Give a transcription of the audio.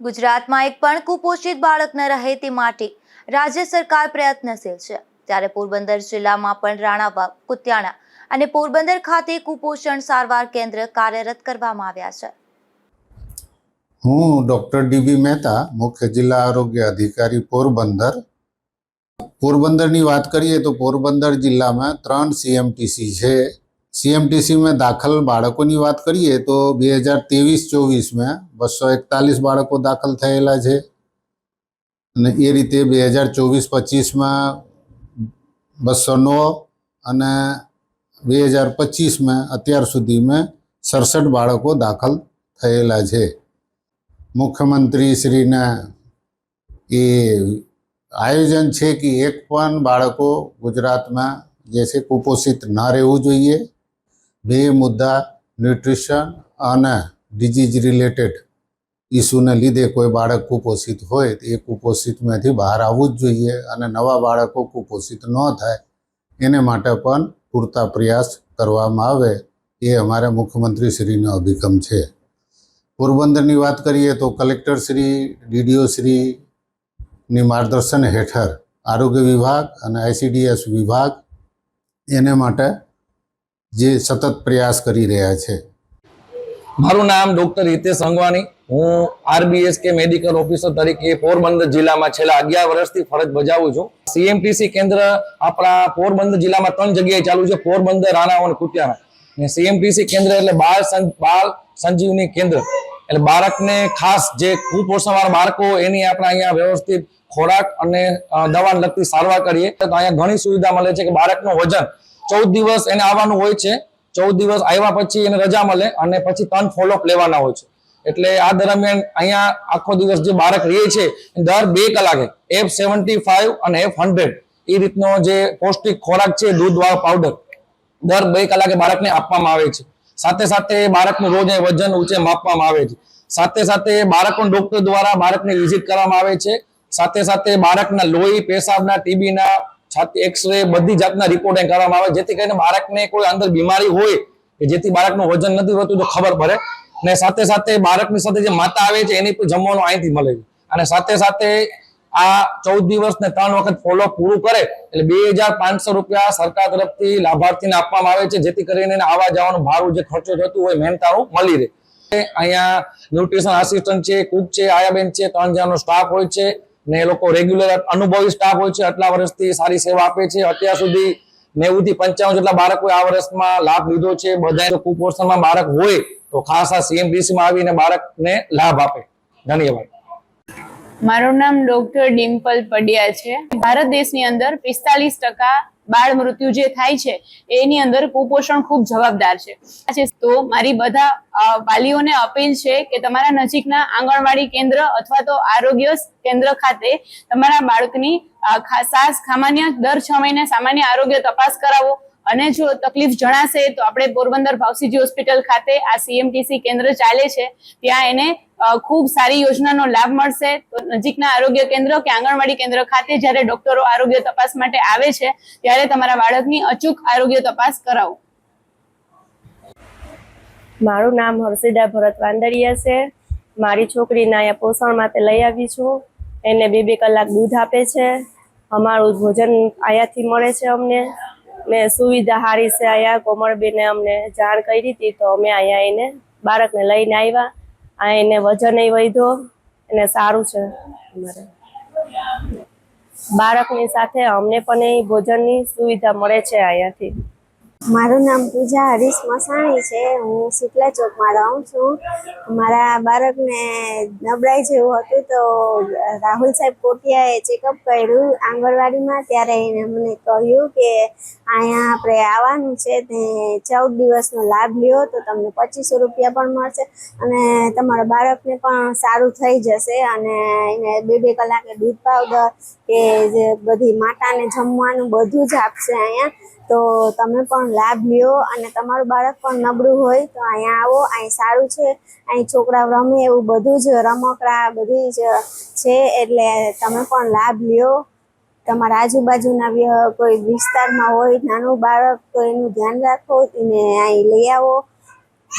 ગુજરાતમાં એક પણ કુપોષિત બાળક ન રહે તે માટે રાજ્ય સરકાર પ્રયત્નશીલ છે. ત્યારે પોરબંદર જિલ્લામાં પણ રાણાવાવ કુતિયાણા અને પોરબંદર ખાતે કુપોષણ સારવાર કેન્દ્ર કાર્યરત કરવામાં આવ્યા છે. હું ડૉક્ટર ડીબી મહેતા, મુખ્ય જિલ્લા આરોગ્ય અધિકારી પોરબંદર. પોરબંદરની વાત કરીએ તો પોરબંદર જિલ્લામાં ત્રણ સીએમટીસી છે. સીએમટીસીમાં દાખલ બાળકોની વાત કરીએ તો બે હજાર ત્રેવીસ ચોવીસમાં બસો એકતાલીસ બાળકો દાખલ થયેલા છે. અને એ રીતે બે હજાર ચોવીસ પચીસમાં બસો નવ અને બે હજાર પચીસમાં અત્યાર સુધીમાં સડસઠ બાળકો દાખલ થયેલા છે. મુખ્યમંત્રી શ્રીના એ આયોજન છે કે એક પણ બાળકો ગુજરાતમાં જે છે કુપોષિત ન રહેવું જોઈએ. બે મુદ્દા ન્યુટ્રિશન અને ડિઝીઝ રિલેટેડ ઇસ્યુને લીધે કોઈ બાળક કુપોષિત હોય તો એ કુપોષિતમાંથી બહાર આવવું જ જોઈએ અને નવા બાળકો કુપોષિત ન થાય એને માટે પણ પૂરતા પ્રયાસ કરવામાં આવે એ અમારા મુખ્યમંત્રી શ્રીનો અભિગમ છે. પોરબંદરની વાત કરીએ તો કલેક્ટર શ્રી ડીડીઓ શ્રીની માર્ગદર્શન હેઠળ આરોગ્ય વિભાગ અને આઈસીડીએસ વિભાગ એને માટે જે સતત પ્રયાસ કરી રહ્યા છે. મારું નામ ડોક્ટર હિતેશ અંગવાની. હું આરબીએસ કે મેડિકલ ઓફિસર તરીકે પોરબંદર જિલ્લામાં છેલ્લા અગિયાર વર્ષથી ફરજ બજાવું છું. સીએમટીસી કેન્દ્ર આપણા પોરબંદર જિલ્લામાં ત્રણ જગ્યાએ ચાલુ છે, પોરબંદર રાણાવ અને કુતિયાણા. ને સીએમટીસી કેન્દ્ર એટલે બાળ બાળ સંજીવની કેન્દ્ર. એટલે બાળકને ખાસ જે કુપોષણવાળા બાળકો એની આપણે અહીંયા વ્યવસ્થિત ખોરાક અને દવાને લગતી સારવાર કરીએ. તો અહીંયા ઘણી સુવિધા મળે છે કે બાળકનું વજન ચૌદ દિવસ એને આવવાનું હોય છે. ચૌદ દિવસ આવ્યા પછી એને રજા મળે અને પછી ત્રણ ફોલોઅપ લેવાના હોય છે. એટલે આ દરમિયાન અહીંયા આખો દિવસ જે બાળક રહે છે દર બે કલાકે એફ સેવન્ટી ફાઈવ અને એફ હંડ્રેડ એ રીતનો જે પૌષ્ટિક ખોરાક છે દૂધવાળો પાવડર દર બે કલાકે બાળકને આપવામાં આવે છે. સાથે સાથે બાળકનું રોજ વજન, ઊંચે માપવામાં આવે છે. સાથે સાથે બાળકોને ડોક્ટર દ્વારા બાળકને વિઝિટ કરવામાં આવે છે. સાથે સાથે બાળકના લોહી, પેશાબના ટીબીના છાતી એક્સરે બધી જાતના રિપોર્ટિંગ કરવામાં આવે, જેથી કરીને બાળકને કોઈ અંદર બીમારી હોય કે જેથી બાળકનું વજન નથી હોતું તો ખબર પડે. અને સાથે સાથે બાળકની સાથે જે માતા આવે છે, એની પણ જમવાનું અહીંથી મળે છે. અને સાથે સાથે આ ચૌદ દિવસ ને ત્રણ વખત ફોલો પૂરું કરે, એટલે બે હજાર પાંચસો રૂપિયા સરકાર તરફથી લાભાર્થીને આપવામાં આવે છે, જેથી કરીને આવવા જવાનું ભાડું જે ખર્ચો થતું હોય મહેનતાણું મળી રહે. અહીંયા ન્યુટ્રિશન આસિસ્ટન્ટ છે કુક છે, આયાબેન છે, ત્રણ જણાનો સ્ટાફ હોય છે. ને એ લોકો રેગ્યુલર અનુભવી સ્ટાફ હોય છે, આટલા વર્ષથી સારી સેવા આપે છે. અત્યાર સુધી નેવું થી પંચાવન જેટલા બાળકોએ આ વર્ષમાં લાભ લીધો છે. બધા કુપોષણમાં બાળક હોય તો ખાસ આ સીએમડીસી માં આવીને બાળકને લાભ આપે. ધન્યવાદ. મારું નામ ડોક્ટર ડિમ્પલ પડિયા છે. ભારત દેશની અંદર પિસ્તાલીસ ટકા બાળ મૃત્યુ જે થાય છે, એની અંદર કુપોષણ ખૂબ જવાબદાર છે. તો મારી બધા વાલીઓને અપીલ છે કે તમારા નજીકના આંગણવાડી કેન્દ્ર અથવા તો આરોગ્ય કેન્દ્ર ખાતે તમારા બાળકની સાસ સામાન્ય દર છ મહિને સામાન્ય આરોગ્ય તપાસ કરાવો. અને જો તકલીફ જણાશે તો આપણે પોરબંદર ભાવસીજી હોસ્પિટલ ખાતે આ સીએમટીસી કેન્દ્ર ચાલે છે. ત્યાં એને ખૂબ સારી યોજનાનો લાભ મળશે. તો નજીકના આરોગ્ય કેન્દ્ર કે આંગણવાડી કેન્દ્ર ખાતે જ્યારે ડોક્ટરો આરોગ્ય તપાસ માટે આવે છે, ત્યારે તમારા બાળકની અચૂક આરોગ્ય તપાસ કરાવો. મારું નામ હર્ષિદા ભરત વાંદરિયા છે. મારી છોકરીને અહીંયા પોષણ માટે લઈ આવી છું. એને બે બે કલાક દૂધ આપે છે. અમારું ભોજન અહીંયાથી મળે છે અમને. ને સુવિધા સારી છે અહીંયા. કોમળબેને અમને જાણ કરી હતી તો અમે અહીંયા એને બાળકને લઈને આવ્યા. આ એને વજન વધ્યો એને સારું છે અમારે. બાળકની સાથે અમને પણ એ ભોજનની સુવિધા મળે છે અહીંયાથી. મારું નામ પૂજા હરીશ મસાણી છે. હું શીતલા ચોકમાં રહું છું. મારા બાળકને નબળાઈ જેવું હતું તો રાહુલ સાહેબ કોટિયાએ ચેકઅપ કર્યું આંગણવાડીમાં. ત્યારે એને મને કહ્યું કે અહીંયા આપણે આવવાનું છે. તે ચૌદ દિવસનો લાભ લ્યો તો તમને પચીસો રૂપિયા પણ મળશે અને તમારા બાળકને પણ સારું થઈ જશે. અને એને બે બે કલાકે દૂધ પાવડર કે જે બધી માતાને જમવાનું બધું જ આપશે અહીંયા. તો તમે પણ લાભ લ્યો અને તમારું બાળક પણ નબળું હોય તો અહીંયા આવો, અહીં સારું છે, અહીં છોકરાઓ રમે એવું બધું જ રમકડા બધી જ છે એટલે તમે પણ લાભ લ્યો. તમારા આજુબાજુના કોઈ વિસ્તારમાં હોય નાનું બાળક તો એનું ધ્યાન રાખો, એને અહીં લઈ આવો.